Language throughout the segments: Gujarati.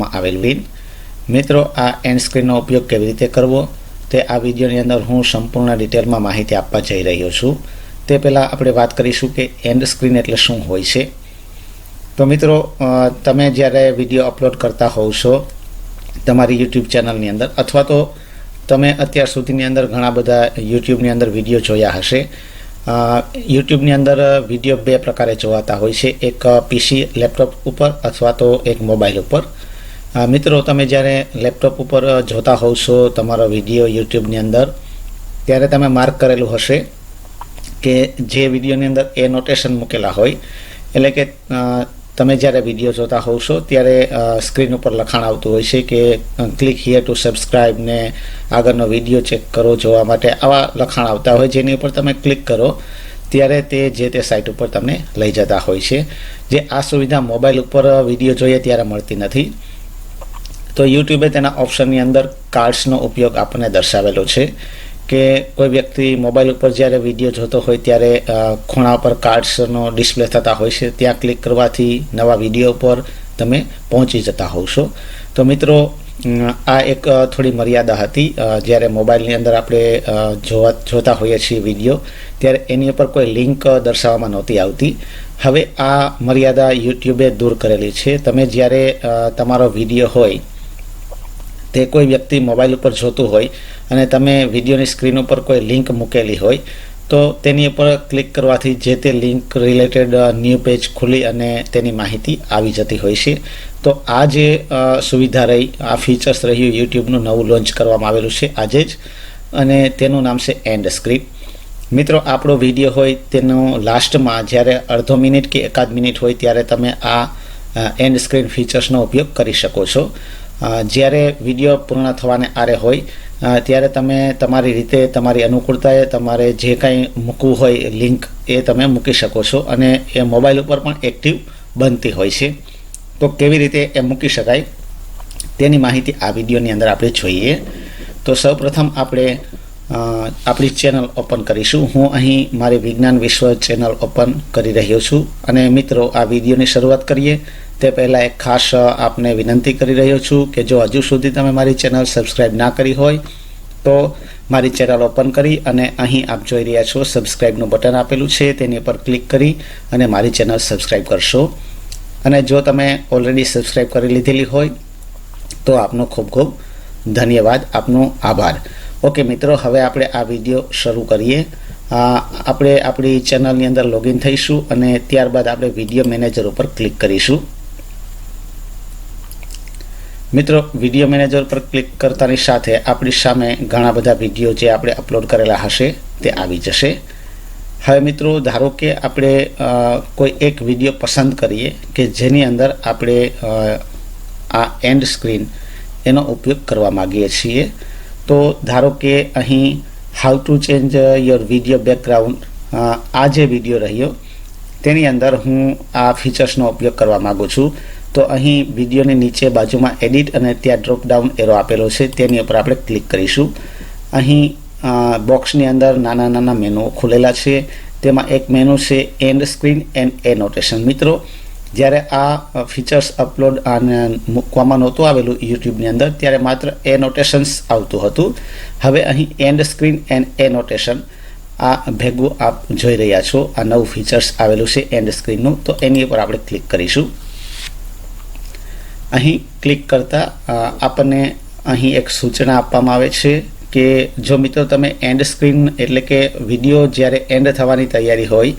માં આવેલ લિંક મિત્રો, આ એન્ડ સ્ક્રીનનો ઉપયોગ કેવી રીતે કરવો? તે આ વિડીયોની અંદર હું સંપૂર્ણ ડિટેલમાં માહિતી આપવા જઈ રહ્યો છું. તે પહેલાં આપણે વાત કરીશું કે એન્ડ સ્ક્રીન એટલે શું હોય છે. તો મિત્રો તમે જ્યારે વીડિયો અપલોડ કરતા હોવ છો તમારી યુટ્યુબ ચેનલની અંદર, અથવા તો તમે અત્યાર સુધીની અંદર ઘણા બધા યુટ્યુબની અંદર વીડિયો જોયા હશે. યુટ્યુબની અંદર વીડિયો બે પ્રકારે જોવાતા હોય છે. એક પીસી લેપટોપ ઉપર, અથવા તો એક મોબાઈલ ઉપર. મિત્રો, તમે જ્યારે લેપટોપ ઉપર જોતા હોવ છો, તમારો વીડિયો યુટ્યુબની અંદર, ત્યારે તમે માર્ક કરેલું હશે કે જે વિડીયોની અંદર એ નોટેશન મૂકેલા હોય. એટલે કે તમે જ્યારે વીડિયો જોતા હોવ છો, ત્યારે સ્ક્રીન ઉપર લખાણ આવતું હોય છે કે ક્લિક હિયર ટુ સબસ્ક્રાઈબ ને આગળનો વીડિયો ચેક કરો જોવા માટે આવા લખાણ આવતા હોય, જેની ઉપર તમે ક્લિક કરો, ત્યારે તે જે તે સાઇટ ઉપર તમને લઈ જતા હોય છે. જે આ સુવિધા મોબાઈલ ઉપર વીડિયો જોઈએ ત્યારે મળતી નથી. તો યુટ્યુબે તેના ઓપ્શનની અંદર કાર્ડ્સનો ઉપયોગ આપણને દર્શાવેલો છે કે કોઈ વ્યક્તિ મોબાઈલ ઉપર જ્યારે વીડિયો જોતો હોય ત્યારે ખૂણા પર કાર્ડ્સનો ડિસ્પ્લે થતા હોય છે, ત્યાં ક્લિક કરવાથી નવા વીડિયો પર તમે પહોંચી જતા હોવ છો. તો મિત્રો આ એક થોડી મર્યાદા હતી. જ્યારે મોબાઈલની અંદર આપણે જોવા, જોતા હોઈએ છીએ વીડિયો ત્યારે એની ઉપર કોઈ લિંક દર્શાવવામાં નહોતી આવતી. હવે આ મર્યાદા યુટ્યુબે દૂર કરેલી છે. તમે જ્યારે તમારો વીડિયો હોય તે કોઈ વ્યક્તિ મોબાઈલ ઉપર જોતું હોય અને તમે વિડીયોની સ્ક્રીન ઉપર કોઈ લિંક મૂકેલી હોય, તો તેની ઉપર ક્લિક કરવાથી જે તે લિંક રિલેટેડ ન્યૂ પેજ ખુલી અને તેની માહિતી આવી જતી હોય છે. તો આ જે સુવિધા રહી, આ ફીચર્સ રહ્યું યુટ્યુબનું નવું લોન્ચ કરવામાં આવેલું છે આજે જ. અને તેનું નામ છે એન્ડ સ્ક્રીન. મિત્રો, આપણો વીડિયો હોય તેનો લાસ્ટમાં જ્યારે અડધો મિનિટ કે એકાદ મિનિટ હોય ત્યારે તમે આ એન્ડ સ્ક્રીન ફીચર્સનો ઉપયોગ કરી શકો છો. જ્યારે વીડિયો પૂર્ણ થવાને આરે હોય ત્યારે તમે તમારી રીતે તમારી અનુકૂળતાએ તમારે જે કાંઈ મૂકવું હોય, લિંક એ તમે મૂકી શકો છો અને એ મોબાઈલ ઉપર પણ એક્ટિવ બનતી હોય છે. તો કેવી રીતે એ મૂકી શકાય? તેની માહિતી આ વિડીયોની અંદર આપણે જોઈએ. તો સૌપ્રથમ આપણે આપણી ચેનલ ઓપન કરીશું. હું અહીં મારી વિજ્ઞાન વિશ્વ ચેનલ ઓપન કરી રહ્યો છું. અને મિત્રો, આ વિડીયોની શરૂઆત કરીએ. તે પહેલાં એક ખાસ આપને વિનંતી કરી રહ્યો છું કે જો હજુ સુધી તમે મારી ચેનલ સબસ્ક્રાઈબ ના કરી હોય, તો મારી ચેનલ ઓપન કરી અને અહીં આપ જોઈ રહ્યા છો સબસ્ક્રાઈબનું બટન આપેલું છે, તેની પર ક્લિક કરી અને મારી ચેનલ સબસ્ક્રાઈબ કરશો. અને જો તમે ઓલરેડી સબસ્ક્રાઈબ કરી લીધેલી હોય, તો આપનો ખૂબ ખૂબ ધન્યવાદ, આપનો આભાર. ઓકે મિત્રો, હવે આપણે આ વીડિયો શરૂ કરીએ. આપણે આપણી ચેનલની અંદર લોગિન થઈશું અને ત્યારબાદ આપણે વીડિયો મેનેજર ઉપર ક્લિક કરીશું. મિત્રો વીડિયો મેનેજર પર ક્લિક કરતાની સાથે આપણી સામે ઘણા બધા વીડિયો જે આપણે અપલોડ કરેલા હશે, તે આવી જશે. હવે મિત્રો, ધારો કે આપણે કોઈ એક વીડિયો પસંદ કરીએ કે જેની અંદર આપણે આ એન્ડ સ્ક્રીન એનો ઉપયોગ કરવા માગીએ છીએ, તો ધારો કે અહીં how to change your video background આ જે વીડિયો રહ્યો, તેની અંદર હું આ ફીચર્સનો ઉપયોગ કરવા માગું છું. તો અહીં વિડીયોની નીચે બાજુમાં એડિટ અને ત્યાં ડ્રોપ ડાઉન એરો આપેલો છે, તેની ઉપર આપણે ક્લિક કરીશું. અહીં બોક્સની અંદર નાના નાના મેનુ ખુલેલા છે. તેમાં એક મેનુ છે end screen and annotation મિત્રો, જ્યારે આ ફીચર્સ અપલોડ અને મૂકવામાં નહોતું આવેલું યુટ્યુબની અંદર, ત્યારે માત્ર એ નોટેશન્સ આવતું હતું. હવે અહીં end screen and annotation આ ભેગું આપ જોઈ રહ્યા છો. આ નવું ફીચર્સ આવેલું છે એન્ડ સ્ક્રીનનું તો એની ઉપર આપણે ક્લિક કરીશું. અહીં ક્લિક કરતાં આપણને અહીં એક સૂચના આપવામાં આવે છે કે જો મિત્રો તમે એન્ડ સ્ક્રીન એટલે કે વીડિયો જ્યારે એન્ડ થવાની તૈયારી હોય,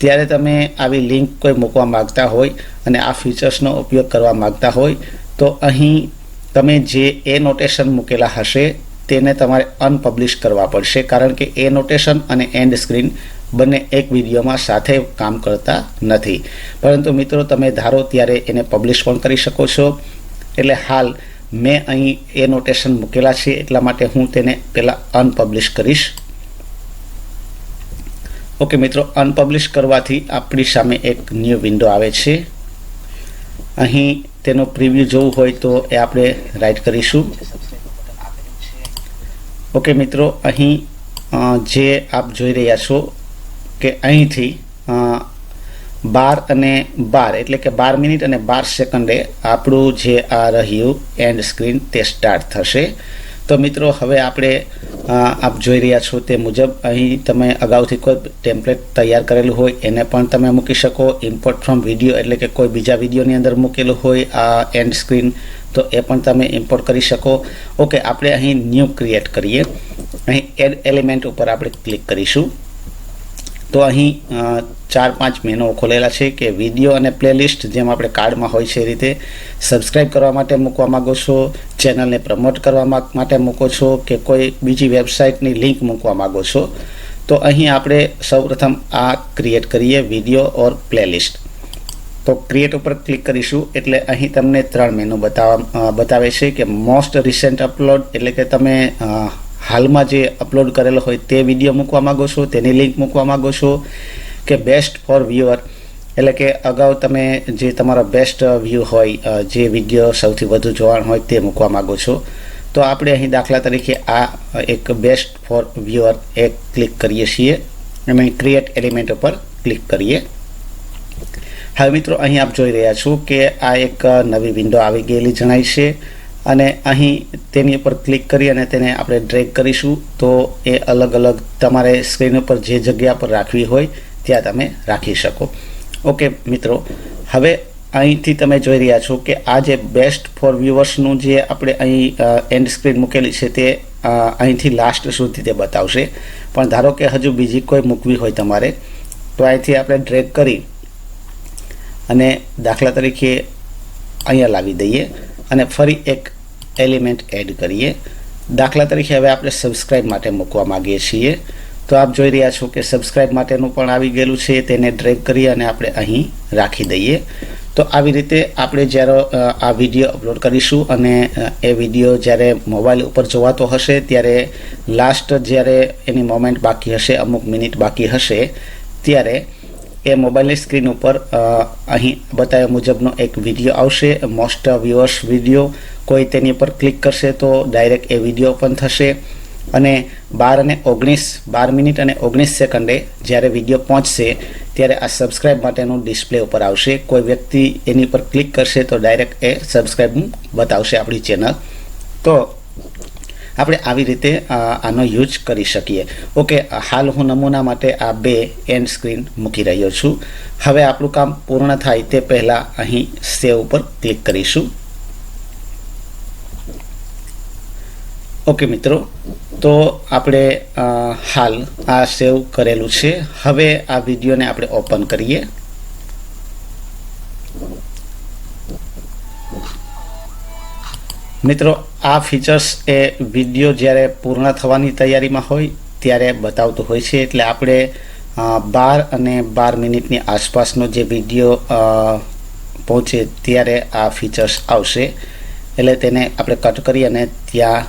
ત્યારે તમે આવી લિંક કોઈ મૂકવા માગતા હોય અને આ ફીચર્સનો ઉપયોગ કરવા માગતા હોય, તો અહીં તમે જે એ નોટેશન મૂકેલા હશે, તેને તમારે અનપબ્લિશ કરવા પડશે. કારણ કે એ નોટેશન અને એન્ડ સ્ક્રીન બંને એક વિડીયોમાં સાથે કામ કરતા નથી. પરંતુ મિત્રો, તમે ધારો ત્યારે એને પબ્લિશ પણ કરી શકો છો. એટલે હાલ મેં અહીં એ નોટેશન મૂકેલા છે, એટલા માટે હું તેને પહેલાં અનપબ્લિશ કરીશ. ઓકે મિત્રો અનપબ્લિશ કરવાથી આપણી સામે એક ન્યૂ વિન્ડો આવે છે. અહીં તેનો પ્રિવ્યૂ જોવું હોય તો એ આપણે રાઇટ કરીશું. ઓકે મિત્રો, અહીં જે આપ જોઈ રહ્યા છો કે અહીંથી બાર અને બાર, એટલે કે બાર મિનિટ અને બાર સેકન્ડે આપણું જે આ રહ્યું એન્ડ સ્ક્રીન તે સ્ટાર્ટ થશે. તો મિત્રો, હવે આપણે આપ જોઈ રહ્યા છો તે મુજબ અહીં તમે અગાઉથી કોઈ ટેમ્પલેટ તૈયાર કરેલું હોય, એને પણ તમે મૂકી શકો. ઇમ્પોર્ટ ફ્રોમ વીડિયો એટલે કે કોઈ બીજા વિડીયોની અંદર મૂકેલું હોય આ એન્ડ સ્ક્રીન તો એ પણ તમે ઇમ્પોર્ટ કરી શકો. ઓકે આપણે અહીં ન્યૂ ક્રિએટ કરીએ. અહીં એડ એલિમેન્ટ ઉપર આપણે ક્લિક કરીશું. તો અહીં ચાર પાંચ મેનો ખોલેલા છે કે વીડિયો અને પ્લેલિસ્ટ જેમ આપણે કાર્ડમાં હોય છે એ રીતે સબસ્ક્રાઇબ કરવા માટે મૂકવા માગો છો, ચેનલને પ્રમોટ કરવા માટે મૂકો છો કે કોઈ બીજી વેબસાઇટની લિંક મૂકવા માગો છો, તો અહીં આપણે સૌપ્રથમ આ ક્રિએટ કરીએ વીડિયો ઓર પ્લેલિસ્ટ. તો ક્રિએટ ઉપર ક્લિક કરીશું એટલે અહીં તમને ત્રણ મેનુ બતાવવા બતાવે છે કે મોસ્ટ રિસેન્ટ અપલોડ એટલે કે તમે હાલમાં જે અપલોડ કરેલો હોય તે વીડિયો મૂકવા માંગો છો, તેની લિંક મૂકવા માંગો છો કે બેસ્ટ ફોર વ્યુઅર એટલે કે અગાઉ તમે જે તમારો બેસ્ટ વ્યૂ હોય જે વીડિયો સૌથી વધુ જોવાણ હોય તે મૂકવા માંગો છો. તો આપણે અહીં દાખલા તરીકે આ એક બેસ્ટ ફોર વ્યુઅર એ ક્લિક કરીએ છીએ. અને ક્રિએટ એલિમેન્ટ ઉપર ક્લિક કરીએ. હવે મિત્રો, અહીં આપ જોઈ રહ્યા છો કે આ એક નવી વિન્ડો આવી ગયેલી જણાય છે. અને અહીં તેની ઉપર ક્લિક કરી અને તેને આપણે ડ્રેગ કરીશું. તો એ અલગ અલગ તમારે સ્ક્રીન ઉપર જે જગ્યા પર રાખવી હોય, ત્યાં તમે રાખી શકો. ઓકે મિત્રો, હવે અહીંથી તમે જોઈ રહ્યા છો કે આ જે બેસ્ટ ફોર વ્યૂવર્સનું જે આપણે અહીં એન્ડ સ્ક્રીન મૂકેલી છે તે અહીંથી લાસ્ટ સુધી તે બતાવશે. પણ ધારો કે હજુ બીજી કોઈ મૂકવી હોય તમારે, તો અહીંથી આપણે ડ્રેગ કરી અને દાખલા તરીકે અહીંયા લાવી દઈએ. અને ફરી એક એલિમેન્ટ એડ કરીએ. દાખલા તરીકે હવે આપણે સબસ્ક્રાઇબ માટે મૂકવા માંગીએ છીએ. તો આપ જોઈ રહ્યા છો કે સબસ્ક્રાઇબ માટેનું પણ આવી ગયેલું છે, તેને ડ્રેગ કરી અને આપણે અહીં રાખી દઈએ. તો આવી રીતે આપણે જ્યારે આ વીડિયો અપલોડ કરીશું અને એ વીડિયો જ્યારે મોબાઈલ ઉપર જોવાતો હશે, ત્યારે લાસ્ટ જ્યારે એની મોમેન્ટ બાકી હશે, અમુક મિનિટ બાકી હશે, ત્યારે એ મોબાઈલની સ્ક્રીન ઉપર અહીં બતાવ્યા મુજબનો એક વીડિયો આવશે. મોસ્ટ વ્યુઅર્સ વીડિયો કોઈ તેની ઉપર ક્લિક કરશે તો ડાયરેક્ટ એ વીડિયો ઓપન થશે. અને બાર અને ઓગણીસ, બાર મિનિટ અને ઓગણીસ સેકન્ડે જ્યારે વીડિયો પહોંચશે, ત્યારે આ સબસ્ક્રાઇબ માટેનું ડિસ્પ્લે ઉપર આવશે. કોઈ વ્યક્તિ એની પર ક્લિક કરશે તો ડાયરેક્ટ એ સબસ્ક્રાઇબ બતાવશે આપણી ચેનલ તો આપણે આવી રીતે આનો યુઝ કરી શકીએ. ઓકે, હાલ હું નમૂના માટે આ બે એન્ડ સ્ક્રીન મૂકી રહ્યો છું. હવે આપણું કામ પૂર્ણ થાય તે પહેલાં અહીં સેવ ઉપર ક્લિક કરીશું. ઓકે, મિત્રો. તો આપણે હાલ આ સેવ કરેલું છે. હવે આ વિડીયોને આપણે ઓપન કરીએ. મિત્રો, આ ફીચર્સ એ વીડિયો જ્યારે પૂર્ણ થવાની તૈયારીમાં હોય, ત્યારે બતાવતું હોય છે. એટલે આપણે બાર અને બાર મિનિટની આસપાસનો જે વીડિયો પહોંચે ત્યારે આ ફીચર્સ આવશે. એટલે તેને આપણે કટ કરી અને ત્યાં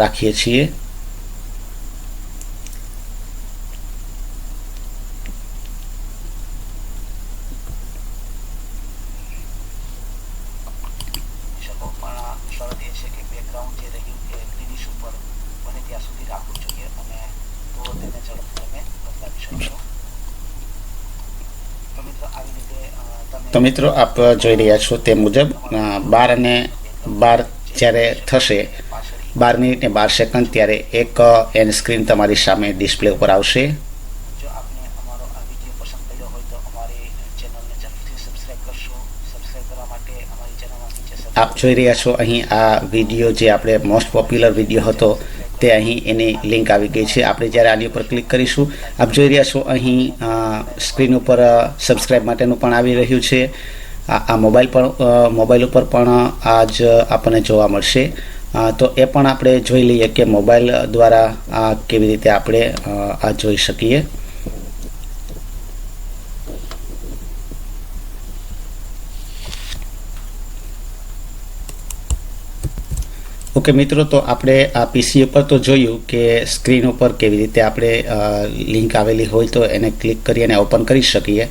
રાખીએ છીએ શકો પણ શરત એ છે કે બેકગ્રાઉન્ડ જે રહ્યું એ ગ્રીનિશ ઉપર બને ત્યાં સુધી રાખવું જોઈએ અને તો તેને ઝડપથી તમે બદલાવી શકશો તો મિત્રો આવી રીતે અ, તમે તો મિત્રો આપ જોઈ રહ્યા છો તે મુજબ બાર અને બાર જ્યારે થશે બાર મિનિટ ને બાર સેકન્ડ ત્યારે એક એન્ડ સ્ક્રીન તમારી સામે ડિસ્પ્લે ઉપર આવશે. આપ જોઈ રહ્યા છો અહીં આ વીડિયો જે આપણે મોસ્ટ પોપ્યુલર વીડિયો હતો તે અહીં એની લિંક આવી ગઈ છે. આપણે જ્યારે આની ઉપર ક્લિક કરીશું આપ જોઈ રહ્યા છો અહીં સ્ક્રીન ઉપર સબસ્ક્રાઈબ માટેનું પણ આવી રહ્યું છે. આ મોબાઈલ પણ મોબાઈલ ઉપર પણ આ જ આપણને જોવા મળશે. તો એ પણ આપણે જોઈ લઈએ કે મોબાઈલ દ્વારા આ કેવી રીતે આપણે આ જોઈ શકીએ. ઓકે, મિત્રો, તો આપણે આ પીસી ઉપર તો જોયું કે સ્ક્રીન ઉપર કેવી રીતે આપણે લિંક આવેલી હોય તો એને ક્લિક કરી અને ઓપન કરી શકીએ.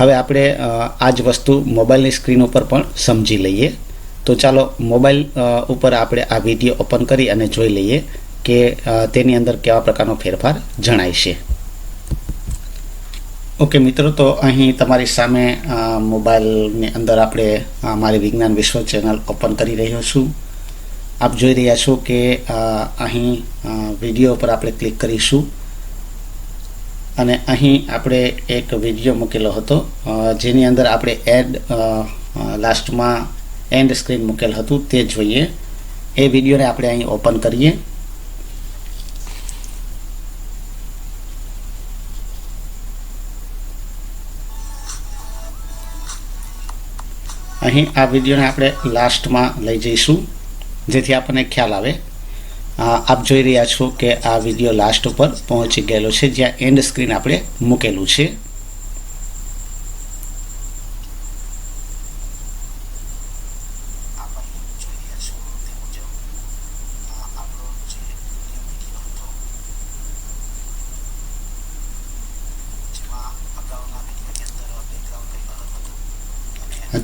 હવે આપણે આ જ વસ્તુ મોબાઈલની સ્ક્રીન ઉપર પણ સમજી લઈએ. તો ચાલો મોબાઈલ ઉપર આપણે આ વીડિયો ઓપન કરી અને જોઈ લઈએ કે તેની અંદર કેવા પ્રકારનો ફેરફાર જણાય છે. ઓકે, મિત્રો, તો અહીં તમારી સામે મોબાઈલની અંદર આપણે મારી વિજ્ઞાન વિશ્વ ચેનલ ઓપન કરી રહ્યો છું. આપ જોઈ રહ્યા છો કે અહીં વીડિયો પર આપણે ક્લિક કરીશું. અને અહીં આપણે એક વીડિયો મૂકેલો હતો જેની અંદર આપણે એડ લાસ્ટમાં એન્ડ સ્ક્રીન મૂકેલ હતું, તે જોઈએ. એ વિડીયોને આપણે અહીં ઓપન કરીએ. અહીં આ વિડીયોને આપણે લાસ્ટમાં લઈ જઈશું. જેથી આપણને ખ્યાલ આવે. આપ જોઈ રહ્યા છો કે આ વીડિયો લાસ્ટ ઉપર પહોંચી ગયેલો છે, જ્યાં એન્ડ સ્ક્રીન આપણે મૂકેલું છે.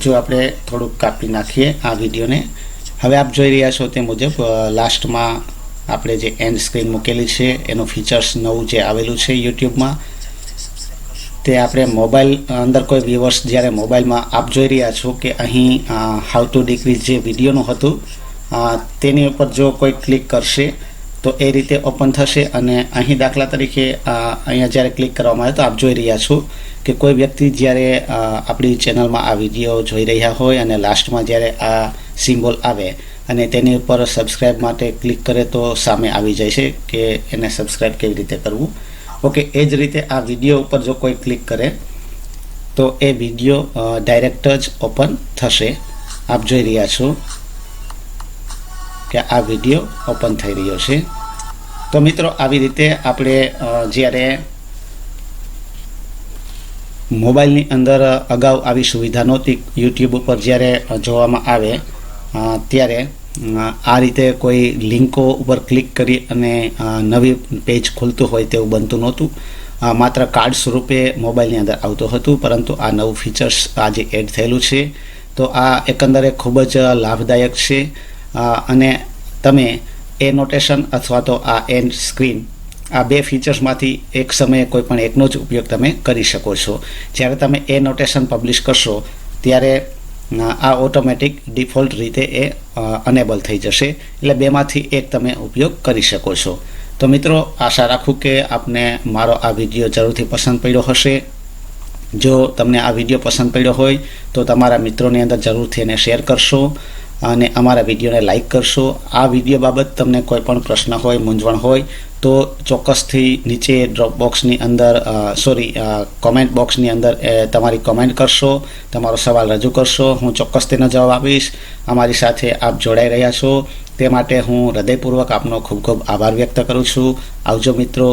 જે આપણે થોડુંક કાપી નાખીએ આ વિડીયોને. હવે આપ જોઈ રહ્યા છો તે મુજબ લાસ્ટમાં આપણે જે એન્ડ સ્ક્રીન મૂકેલી છે, એનું ફીચર્સ નવું જે આવેલું છે યુટ્યુબમાં, તે આપણે મોબાઈલ અંદર કોઈ વ્યૂવર્સ જ્યારે મોબાઈલમાં આપ જોઈ રહ્યા છો કે અહીં હાઉ ટુ ડિક્રીઝ જે વિડીયોનું હતું તેની ઉપર જો કોઈ ક્લિક કરશે, તો એ રીતે ઓપન થશે અને અહીં દાખલા તરીકે અહીંયા જ્યારે ક્લિક કરવામાં આવે તો આપ જોઈ રહ્યા છો કે કોઈ વ્યક્તિ જ્યારે આપણી ચેનલમાં આ વીડિયો જોઈ રહ્યા હોય અને લાસ્ટમાં જ્યારે આ સિમ્બોલ આવે અને તેની ઉપર સબસ્ક્રાઇબ માટે ક્લિક કરે તો સામે આવી જાય છે કે એને સબસ્ક્રાઇબ કેવી રીતે કરવું. ઓકે એ જ રીતે આ વીડિયો ઉપર જો કોઈ ક્લિક કરે, તો એ વીડિયો ડાયરેક્ટ જ ઓપન થશે. આપ જોઈ રહ્યા છો કે આ વીડિયો ઓપન થઈ રહ્યો છે. તો મિત્રો, આવી રીતે આપણે જ્યારે મોબાઈલની અંદર અગાઉ આવી સુવિધા નહોતી, યુટ્યુબ ઉપર જ્યારે જોવામાં આવે ત્યારે આ રીતે કોઈ લિંકો ઉપર ક્લિક કરી અને નવી પેજ ખુલતું હોય તેવું બનતું નહોતું. માત્ર કાર્ડ સ્વરૂપે મોબાઈલની અંદર આવતું હતું, પરંતુ આ નવું ફીચર્સ આજે એડ થયેલું છે. તો આ એકંદરે ખૂબ જ લાભદાયક છે. અને તમે એ નોટેશન અથવા તો આ એન્ડ સ્ક્રીન, આ બે ફીચર્સમાંથી એક સમયે કોઈ પણ એકનો જ ઉપયોગ તમે કરી શકો છો. જ્યારે તમે એ નોટેશન પબ્લિશ કરશો, ત્યારે આ ઓટોમેટિક ડિફોલ્ટ રીતે એ અનેબલ થઈ જશે. એટલે બેમાંથી એક તમે ઉપયોગ કરી શકો છો. તો મિત્રો, આશા રાખું કે આપને મારો આ વીડિયો જરૂરથી પસંદ પડ્યો હશે. જો તમને આ વીડિયો પસંદ પડ્યો હોય, તો તમારા મિત્રોની અંદર જરૂરથી એને શેર કરશો. અને અમારા વિડીયોને લાઇક કરશો. આ વીડિયો બાબત તમને કોઈ પણ પ્રશ્ન હોય, મૂંઝવણ હોય, તો ચોક્કસથી નીચે ડ્રોપ બોક્સની અંદર સોરી કોમેન્ટ બોક્સની અંદર તમારી કોમેન્ટ કરશો, તમારો સવાલ રજૂ કરશો. હું ચોક્કસ તેનો જવાબ આપીશ. અમારી સાથે આપ જોડાઈ રહ્યા છો. તે માટે હું હૃદયપૂર્વક આપનો ખૂબ ખૂબ આભાર વ્યક્ત કરું છું. આવજો મિત્રો.